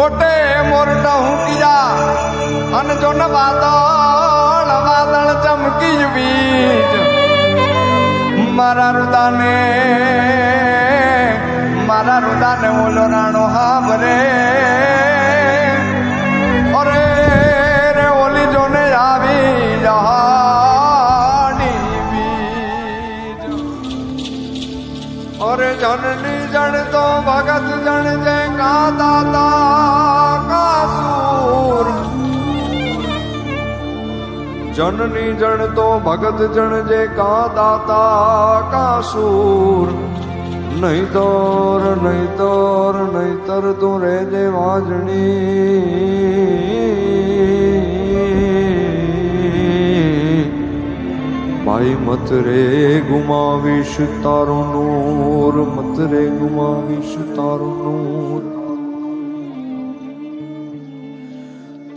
કોટે મોરટા હુંકિયા અને જો ન વાદળ વાદળ ચમકી વીજ. મારા રુદાને મારા રુદાને બોલો રાણો હામરે અરે રે, ઓલી જોને આવી જહાની બીજ અરે જનની જણ તો ભગત જણ जननी जन तो भगत जन जे का दाता का सूर नहीं तोर नहीं तोर नहीं तर तू रे दे वाजनी। भाई मत रे गुमा विश तारो नूर मत रे गुमा विश तारो नूर।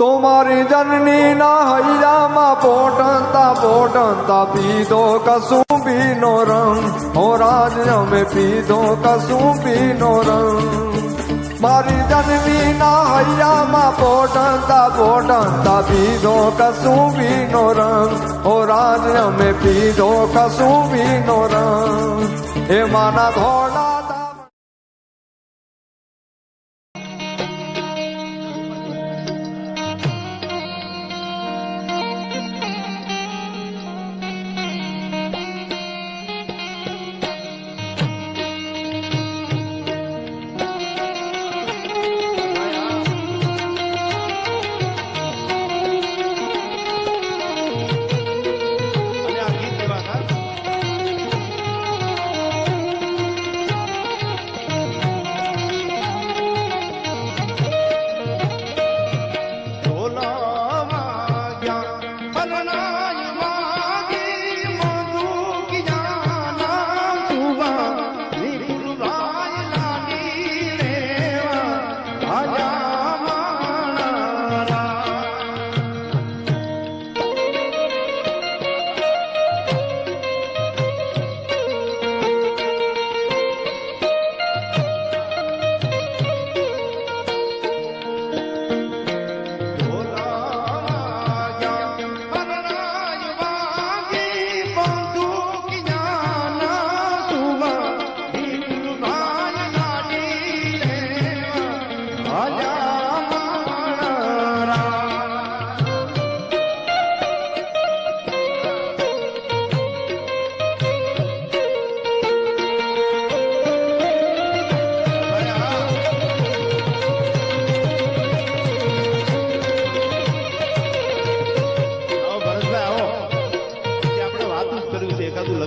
તો મારી જનની ના હૈયામાં પોટંતા પોટંતા પીધો કશું પીનો રંગ. હો રાજ, અમે પીધો કશું પીનો રંગ. મારી જનની ના હૈયામાં પોટંતા પોટંતા પીધો કશું પીનો રંગ. હો રાજ, અમે પીધો કશું પીનો રંગ. હે માના ધોળા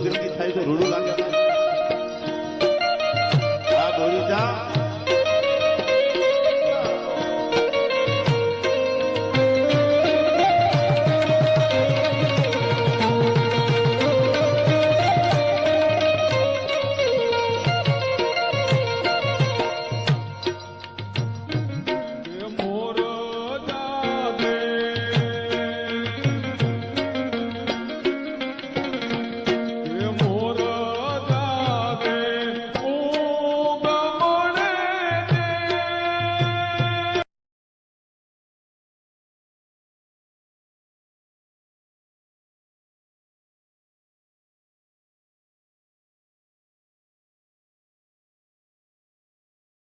la